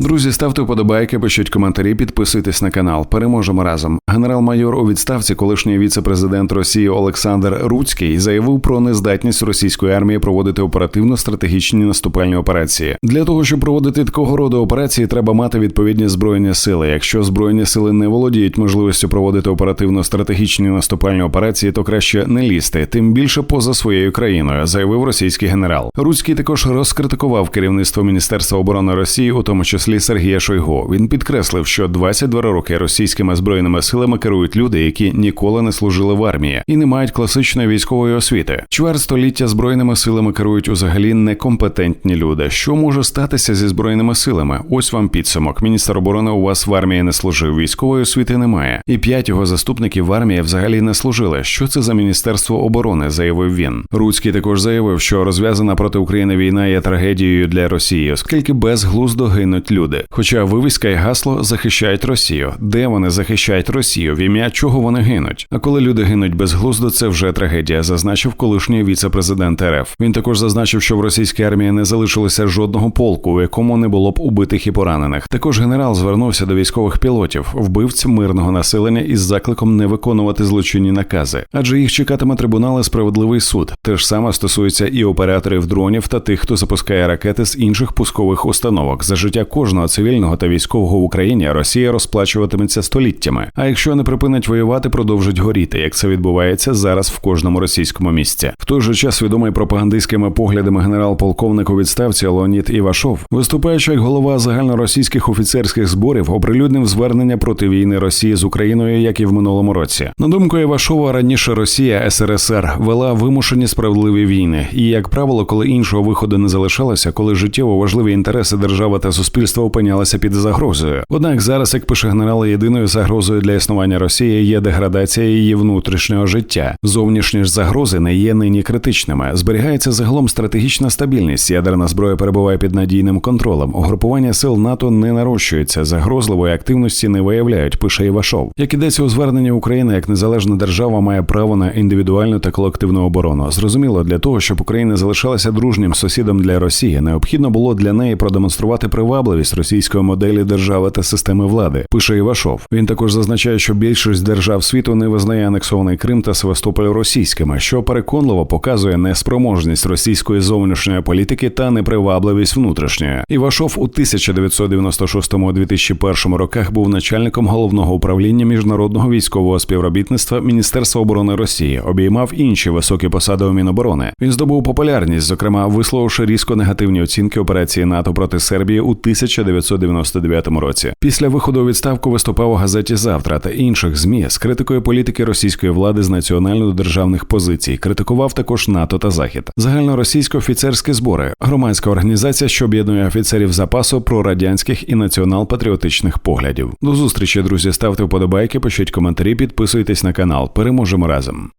Друзі, ставте вподобайки, пишіть коментарі, підписуйтесь на канал. Переможемо разом. Генерал-майор у відставці, колишній віце-президент Росії Олександр Руцький заявив про нездатність російської армії проводити оперативно-стратегічні наступальні операції. Для того щоб проводити такого роду операції, треба мати відповідні збройні сили. Якщо збройні сили не володіють можливістю проводити оперативно-стратегічні наступальні операції, то краще не лізти, тим більше поза своєю країною, заявив російський генерал. Руцький також розкритикував керівництво Міністерства оборони Росії, у тому числі Сергія Шойгу. Він підкреслив, що 22 роки російськими збройними силами керують люди, які ніколи не служили в армії і не мають класичної військової освіти. Чверть століття збройними силами керують взагалі некомпетентні люди. Що може статися зі збройними силами? Ось вам підсумок. Міністр оборони у вас в армії не служив. Військової освіти немає. І п'ять його заступників в армії взагалі не служили. Що це за міністерство оборони? заявив він. Руцький також заявив, що розв'язана проти України війна є трагедією для Росії, оскільки безглуздо гинуть люди. Хоча вивіска і гасло захищають Росію. Де вони захищають Росію? В ім'я чого вони гинуть? А коли люди гинуть безглуздо, це вже трагедія, зазначив колишній віце-президент РФ. Він також зазначив, що в російській армії не залишилося жодного полку, у якому не було б убитих і поранених. Також генерал звернувся до військових пілотів, вбивць мирного населення із закликом не виконувати злочинні накази, адже їх чекатиме трибунал і справедливий суд. Те ж саме стосується і операторів дронів та тих, хто запускає ракети з інших пускових установок. За життя кожного цивільного та військового в Україні Росія розплачуватиметься століттями. А якщо не припинить воювати, продовжить горіти, як це відбувається зараз в кожному російському місці. Той же час відомий пропагандистськими поглядами генерал-полковник у відставці Леонід Івашов, виступаючи як голова загальноросійських офіцерських зборів, оприлюднив звернення проти війни Росії з Україною, як і в минулому році. На думку Івашова, раніше Росія СРСР вела вимушені справедливі війни, і як правило, коли іншого виходу не залишалося, коли життєво важливі інтереси держави та суспільства опинялися під загрозою. Однак зараз, як пише генерал, єдиною загрозою для існування Росії є деградація її внутрішнього життя. Зовнішні ж загрози не є нині критичними. Зберігається загалом стратегічна стабільність. Ядерна зброя перебуває під надійним контролем. Угрупування сил НАТО не нарощується. Загрозливої активності не виявляють. Пише Івашов. Як ідеться у зверненні України, як незалежна держава має право на індивідуальну та колективну оборону. Зрозуміло, для того, щоб Україна залишалася дружнім сусідом для Росії, необхідно було для неї продемонструвати привабливість російської моделі держави та системи влади. Пише Івашов. Він також зазначає, що більшість держав світу не визнає анексований Крим та Севастополь російськими, що переконливо показує неспроможність російської зовнішньої політики та непривабливість внутрішньої. Івашов у 1996-2001 роках був начальником головного управління міжнародного військового співробітництва Міністерства оборони Росії, обіймав інші високі посади у Міноборони. Він здобув популярність, зокрема висловивши різко негативні оцінки операції НАТО проти Сербії у 1999 році. Після виходу у відставку виступав у газеті Завтра та інших змі з критикою політики російської влади з національно-державних позицій. Критикував також НАТО та Захід, загальноросійсько-офіцерські збори, громадська організація, що об'єднує офіцерів запасу прорадянських і націонал-патріотичних поглядів. До зустрічі, друзі. Ставте вподобайки, пишіть коментарі, підписуйтесь на канал. Переможемо разом.